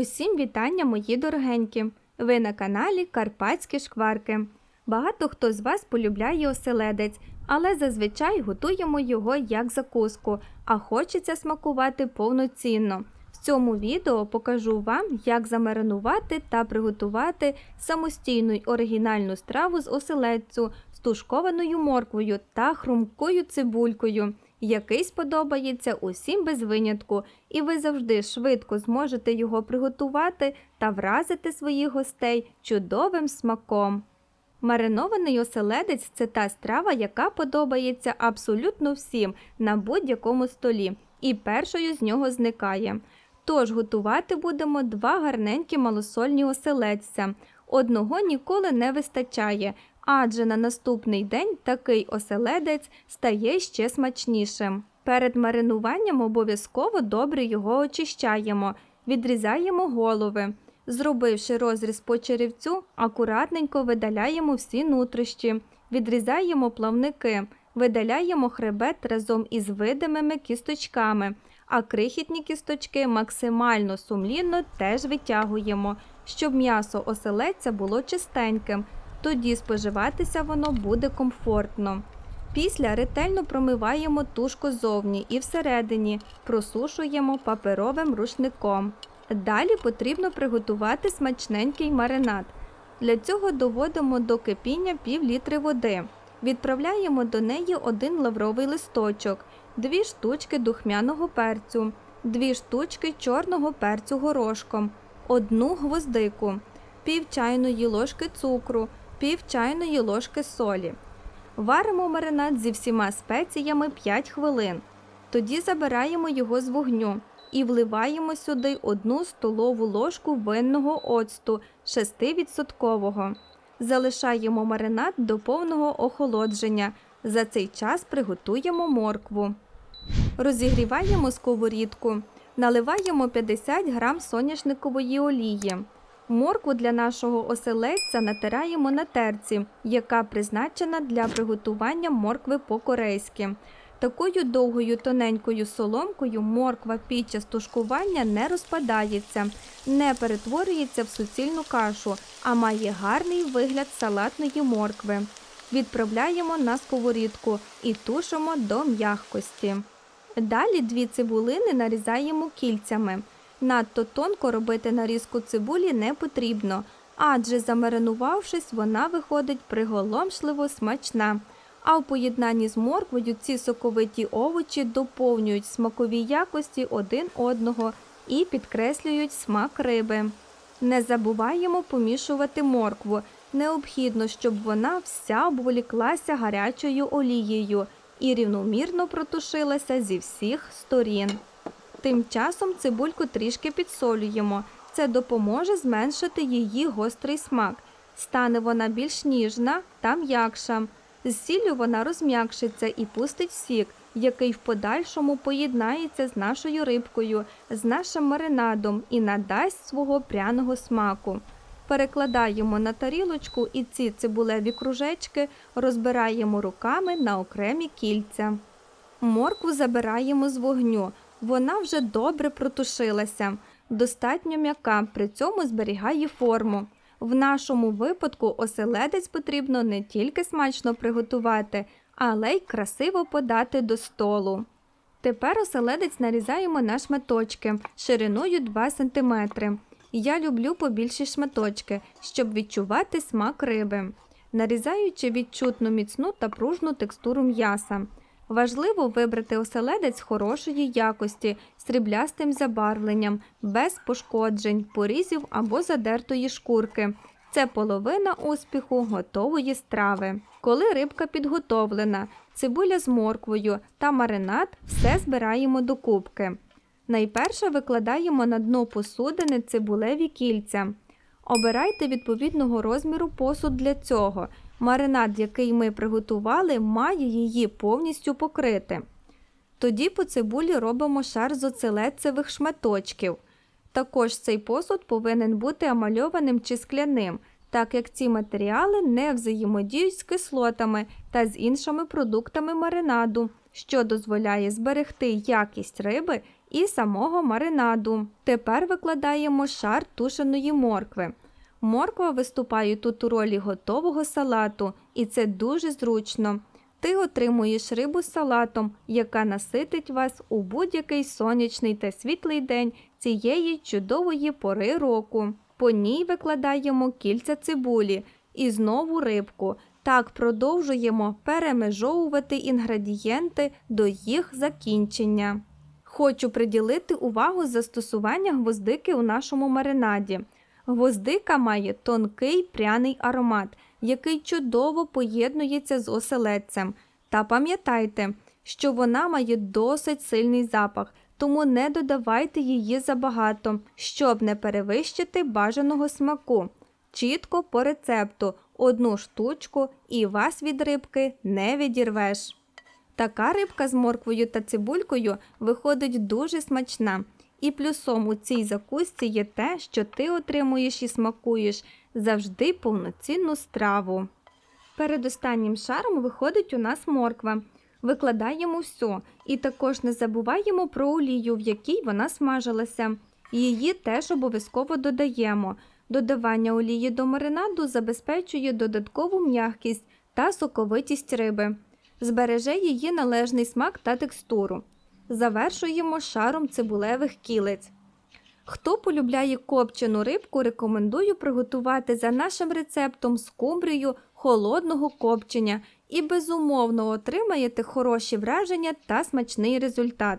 Усім вітання, мої дорогенькі! Ви на каналі Карпатські шкварки. Багато хто з вас полюбляє оселедець, але зазвичай готуємо його як закуску, а хочеться смакувати повноцінно. В цьому відео покажу вам, як замаринувати та приготувати самостійну й оригінальну страву з оселедцю з тушкованою морквою та хрумкою цибулькою, який сподобається усім без винятку, і ви завжди швидко зможете його приготувати та вразити своїх гостей чудовим смаком. Маринований оселедець це та страва, яка подобається абсолютно всім на будь-якому столі, і першою з нього зникає. Тож готувати будемо два гарненькі малосольні оселедця. Одного ніколи не вистачає, адже на наступний день такий оселедець стає ще смачнішим. Перед маринуванням обов'язково добре його очищаємо, відрізаємо голови. Зробивши розріз по черевцю, акуратненько видаляємо всі нутрощі, відрізаємо плавники, видаляємо хребет разом із видимими кісточками, а крихітні кісточки максимально сумлінно теж витягуємо, щоб м'ясо оселедця було чистеньким, тоді споживатися воно буде комфортно. Після ретельно промиваємо тушку зовні і всередині, просушуємо паперовим рушником. Далі потрібно приготувати смачненький маринад. Для цього доводимо до кипіння пів літри води. Відправляємо до неї один лавровий листочок, дві штучки духмяного перцю, дві штучки чорного перцю горошком, одну гвоздику, пів чайної ложки цукру, пів чайної ложки солі. Варимо маринад зі всіма спеціями 5 хвилин. Тоді забираємо його з вогню і вливаємо сюди одну столову ложку винного оцту 6%. Залишаємо маринад до повного охолодження. За цей час приготуємо моркву. Розігріваємо сковорідку. Наливаємо 50 г соняшникової олії. Моркву для нашого оселедця натираємо на терці, яка призначена для приготування моркви по-корейськи. Такою довгою тоненькою соломкою морква під час тушкування не розпадається, не перетворюється в суцільну кашу, а має гарний вигляд салатної моркви. Відправляємо на сковорідку і тушимо до м'якості. Далі дві цибулини нарізаємо кільцями. Надто тонко робити нарізку цибулі не потрібно, адже замаринувавшись, вона виходить приголомшливо смачна. А в поєднанні з морквою ці соковиті овочі доповнюють смакові якості один одного і підкреслюють смак риби. Не забуваємо помішувати моркву. Необхідно, щоб вона вся обволіклася гарячою олією і рівномірно протушилася зі всіх сторін. Тим часом цибульку трішки підсолюємо. Це допоможе зменшити її гострий смак. Стане вона більш ніжна та м'якша. З сіллю вона розм'якшиться і пустить сік, який в подальшому поєднається з нашою рибкою, з нашим маринадом і надасть свого пряного смаку. Перекладаємо на тарілочку і ці цибулеві кружечки розбираємо руками на окремі кільця. Моркву забираємо з вогню. Вона вже добре протушилася, достатньо м'яка, при цьому зберігає форму. В нашому випадку оселедець потрібно не тільки смачно приготувати, але й красиво подати до столу. Тепер оселедець нарізаємо на шматочки шириною 2 см. Я люблю побільші шматочки, щоб відчувати смак риби, нарізаючи відчутну міцну та пружну текстуру м'яса. Важливо вибрати оселедець хорошої якості, сріблястим забарвленням, без пошкоджень, порізів або задертої шкурки. Це половина успіху готової страви. Коли рибка підготовлена, цибуля з морквою та маринад все збираємо до кубки. Найперше викладаємо на дно посудини цибулеві кільця. Обирайте відповідного розміру посуд для цього. Маринад, який ми приготували, має її повністю покрити. Тоді по цибулі робимо шар з оцеледцевих шматочків. Також цей посуд повинен бути амальованим чи скляним, так як ці матеріали не взаємодіють з кислотами та з іншими продуктами маринаду, що дозволяє зберегти якість риби і самого маринаду. Тепер викладаємо шар тушеної моркви. Морква виступає тут у ролі готового салату, і це дуже зручно. Ти отримуєш рибу з салатом, яка наситить вас у будь-який сонячний та світлий день цієї чудової пори року. По ній викладаємо кільця цибулі і знову рибку. Так продовжуємо перемежовувати інгредієнти до їх закінчення. Хочу приділити увагу застосування гвоздики у нашому маринаді. Гвоздика має тонкий пряний аромат, який чудово поєднується з оселедцем. Та пам'ятайте, що вона має досить сильний запах, тому не додавайте її забагато, щоб не перевищити бажаного смаку. Чітко по рецепту одну штучку і вас від рибки не відірвеш. Така рибка з морквою та цибулькою виходить дуже смачна. І плюсом у цій закусці є те, що ти отримуєш і смакуєш завжди повноцінну страву. Перед останнім шаром виходить у нас морква. Викладаємо все і також не забуваємо про олію, в якій вона смажилася. Її теж обов'язково додаємо. Додавання олії до маринаду забезпечує додаткову м'якість та соковитість риби, збереже її належний смак та текстуру. Завершуємо шаром цибулевих кілець. Хто полюбляє копчену рибку, рекомендую приготувати за нашим рецептом скумбрію холодного копчення і безумовно отримаєте хороші враження та смачний результат.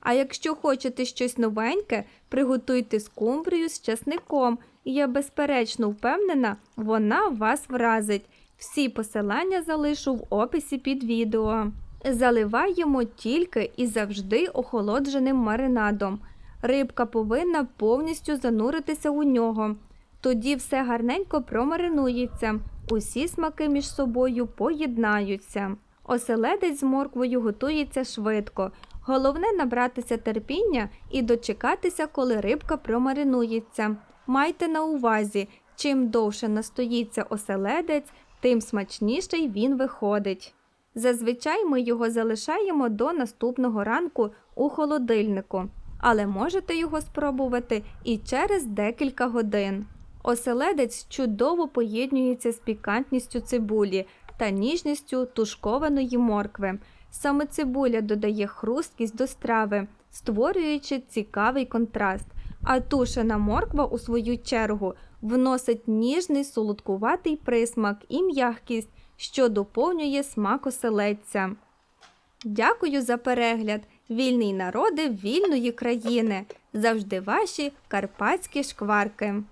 А якщо хочете щось новеньке, приготуйте скумбрію з часником, і я безперечно впевнена, вона вас вразить. Всі посилання залишу в описі під відео. Заливаємо тільки і завжди охолодженим маринадом. Рибка повинна повністю зануритися у нього. Тоді все гарненько промаринується, усі смаки між собою поєднаються. Оселедець з морквою готується швидко. Головне набратися терпіння і дочекатися, коли рибка промаринується. Майте на увазі, чим довше настоїться оселедець, тим смачніший він виходить. Зазвичай ми його залишаємо до наступного ранку у холодильнику, але можете його спробувати і через декілька годин. Оселедець чудово поєднується з пікантністю цибулі та ніжністю тушкованої моркви. Саме цибуля додає хрусткість до страви, створюючи цікавий контраст. А тушена морква, у свою чергу, вносить ніжний солодкуватий присмак і м'якість, що доповнює смак оселедця. Дякую за перегляд! Вільний народи вільної країни! Завжди ваші карпатські шкварки!